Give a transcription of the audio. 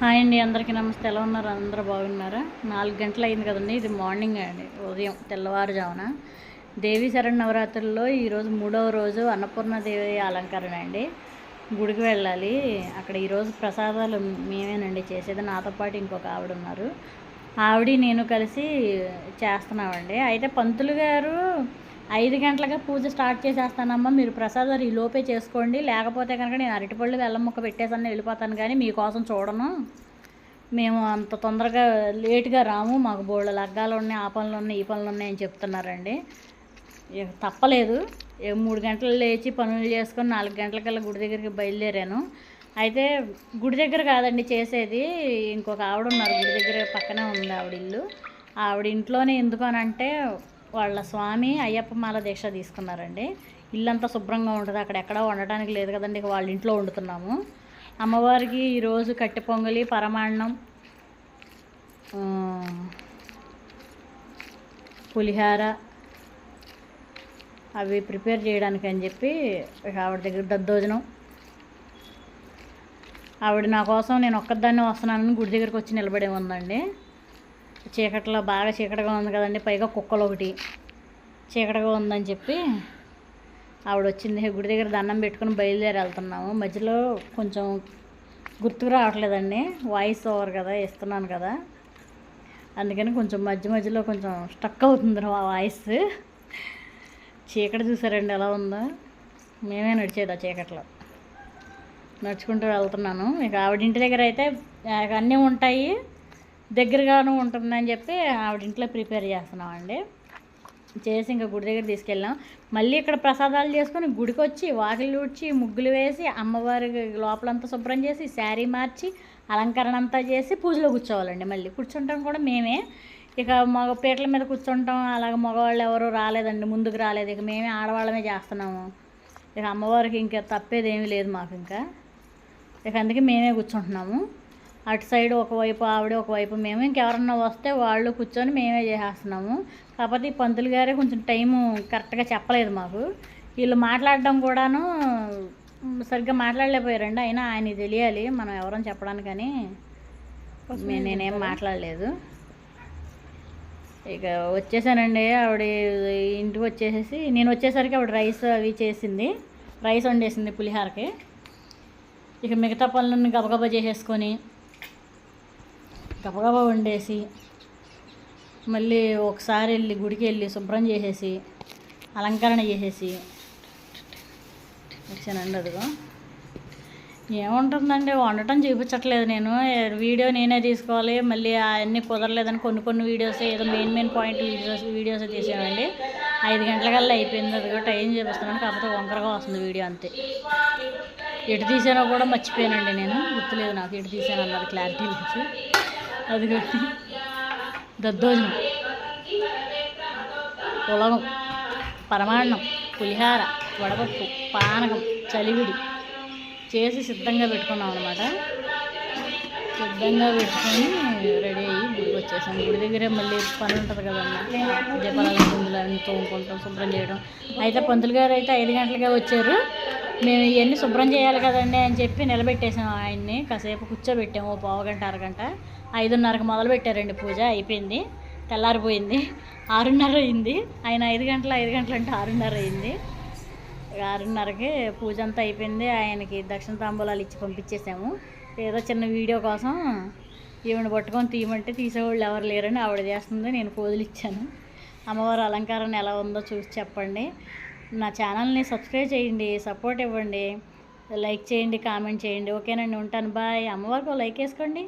Hi అండి అందరికీ నమస్తే. ఎలా ఉన్నారు? అందరూ బాగున్నారా? నాలుగు గంటలు అయింది కదండి ఇది మార్నింగ్ అండి ఉదయం తెల్లవారుజామున. దేవి శరణ్ నవరాత్రుల్లో ఈరోజు మూడవ రోజు అన్నపూర్ణదేవి అలంకరణ అండి. గుడికి వెళ్ళాలి. అక్కడ ఈరోజు ప్రసాదాలు మేమేనండి చేసేది. నాతో పాటు ఇంకొక ఆవిడ ఉన్నారు. ఆవిడ నేను కలిసి చేస్తున్నామండి. అయితే పంతులు గారు ఐదు గంటలుగా పూజ స్టార్ట్ చేసేస్తానమ్మా. మీరు ప్రసాదాలు ఈ లోపే చేసుకోండి. లేకపోతే కనుక నేను అరటిపళ్ళు బెల్లం ముక్క పెట్టేసాను వెళ్ళిపోతాను కానీ మీకోసం చూడను. మేము అంత తొందరగా లేట్గా రాము. మాకు బోళ్ళ లగ్గాలు ఉన్నాయి ఆ పనులు ఉన్నాయి ఈ పనులు ఉన్నాయి అని చెప్తున్నారండి. తప్పలేదు. మూడు గంటలు లేచి పనులు చేసుకొని నాలుగు గంటలకల్లా గుడి దగ్గరికి బయలుదేరాను. అయితే గుడి దగ్గర కాదండి చేసేది. ఇంకొక ఆవిడ ఉన్నారు గుడి దగ్గర పక్కనే ఉంది ఆవిడ ఇల్లు. ఆవిడ ఇంట్లోనే ఎందుకు అని అంటే వాళ్ళ స్వామి అయ్యప్ప మాల దీక్ష తీసుకున్నారండి. ఇల్లంతా శుభ్రంగా ఉంటుంది. అక్కడ ఎక్కడ వండడానికి లేదు కదండి. వాళ్ళ ఇంట్లో వండుతున్నాము. అమ్మవారికి ఈరోజు కట్టె పొంగలి పరమాన్నం పులిహార అవి ప్రిపేర్ చేయడానికి అని చెప్పి ఆవిడ దగ్గర దద్దోజనం. ఆవిడ నా కోసం నేను ఒక్కదాన్ని వస్తున్నానని గుడి దగ్గరికి వచ్చి నిలబడే ఉందండి. చీకట్లో బాగా చీకటిగా ఉంది కదండి. పైగా కుక్కలు ఒకటి చీకటిగా ఉందని చెప్పి ఆవిడ వచ్చింది గుడి దగ్గర దండం పెట్టుకుని బయలుదేరి వెళ్తున్నాము. మధ్యలో కొంచెం గుర్తుకు రావట్లేదండి. వాయిస్ ఓవర్ కదా ఇస్తున్నాను కదా. అందుకని కొంచెం మధ్య మధ్యలో కొంచెం స్టక్ అవుతుంది ఆ వాయిస్. చీకటి చూసారండి ఎలా ఉందో. మేమే నడిచేది ఆ చీకట్లో. నడుచుకుంటూ వెళ్తున్నాను. ఇక ఆవిడ ఇంటి దగ్గర అయితే అన్నీ ఉంటాయి. దగ్గరగాను ఉంటుందని చెప్పి ఆవిడ ఇంట్లో ప్రిపేర్ చేస్తున్నామండి. చేసి ఇంకా గుడి దగ్గర తీసుకెళ్ళాం. మళ్ళీ ఇక్కడ ప్రసాదాలు చేసుకొని గుడికి వచ్చి వాకిలు ఊడ్చి ముగ్గులు వేసి అమ్మవారి లోపలంతా శుభ్రం చేసి శారీ మార్చి అలంకరణ అంతా చేసి పూజలో కూర్చోవాలండి మళ్ళీ. కూర్చుంటాం కూడా మేమే. ఇక మగ పీటల మీద కూర్చుంటాం. అలాగ మగవాళ్ళు ఎవరు రాలేదండి ముందుకు రాలేదు. ఇక మేమే ఆడవాళ్ళమే చేస్తున్నాము. ఇక అమ్మవారికి ఇంకా తప్పేది ఏమీ లేదు మాకు ఇంకా. ఇక అందుకే మేమే కూర్చుంటున్నాము. అటు సైడ్ ఒకవైపు ఆవిడ ఒకవైపు మేము ఇంకెవరన్నా వస్తే వాళ్ళు కూర్చొని మేమే చేసేస్తున్నాము. కాకపోతే ఈ పంతులు గారే కొంచెం టైము కరెక్ట్గా చెప్పలేదు మాకు. వీళ్ళు మాట్లాడడం కూడాను సరిగ్గా మాట్లాడలేకపోయారండి. అయినా ఆయన తెలియాలి మనం ఎవరని చెప్పడానికని. నేనేం మాట్లాడలేదు. ఇక వచ్చేసానండి ఆవిడ ఇంటికి వచ్చేసేసి నేను వచ్చేసరికి ఆవిడ రైస్ అవి చేసింది. రైస్ వండేసింది పులిహారకి. ఇక మిగతా పనులన్నీ గబగబా చేసేసుకొని గబగబా వండేసి మళ్ళీ ఒకసారి వెళ్ళి గుడికి వెళ్ళి శుభ్రం చేసేసి అలంకరణ చేసేసి వచ్చానండి అదిగో. ఏముంటుందండి? వండటం చూపించట్లేదు నేను. వీడియో నేనే తీసుకోవాలి మళ్ళీ అవన్నీ కుదరలేదని కొన్ని కొన్ని వీడియోస్ ఏదో main main point videos videos తీసానండి ఐదు గంటలకల్లా అయిపోయింది అదిగో టైం చూపిస్తున్నాను కాకపోతే వంకరగా వస్తుంది వీడియో అంతే. ఎటు తీసానో కూడా మర్చిపోయానండి నేను. గుర్తులేదు నాకు ఎటు తీసాను అన్నది క్లారిటీ లేదు. అది కట్టి దద్దోజనం. పులగం పరమాన్నం పులిహార వడపప్పు పానకం చలివిడి చేసి సిద్ధంగా పెట్టుకున్నాం అనమాట సిద్ధంగా పెట్టుకొని రెడీ అయ్యి గుడికి వచ్చేసాం. గుడి దగ్గరే మళ్ళీ పని ఉంటుంది కదమ్మా దీపాల పందులు అన్నీ తోముకుంటాం శుభ్రం చేయడం. అయితే పంతులు గారు అయితే ఐదు గంటలుగా వచ్చారు. మేము ఇవన్నీ శుభ్రం చేయాలి కదండి అని చెప్పి నిలబెట్టేసాం ఆయన్ని. కాసేపు కూర్చోబెట్టాము ఓ పావు గంట అరగంట. ఐదున్నరకు మొదలు పెట్టారండి పూజ అయిపోయింది. తెల్లారిపోయింది. ఆరున్నర అయింది. ఆయన ఐదు గంటల ఐదు గంటల అంటే ఆరున్నర అయింది. ఆరున్నరకి పూజ అంతా అయిపోయింది. ఆయనకి దక్షిణ తాంబూలాలు ఇచ్చి పంపించేసాము. ఏదో చిన్న వీడియో కోసం ఈవిడ పట్టుకొని తీయమంటే తీసేవాళ్ళు ఎవరు లేరని ఆవిడ చేస్తుంది నేను పోజులు ఇచ్చాను. అమ్మవారి అలంకారం ఎలా ఉందో చూసి చెప్పండి. నా ఛానల్ని సబ్స్క్రైబ్ చేయండి సపోర్ట్ ఇవ్వండి లైక్ చేయండి కామెంట్ చేయండి. ఓకేనండి ఉంటాను. బాయ్. అమ్మవారికి లైక్ వేసుకోండి.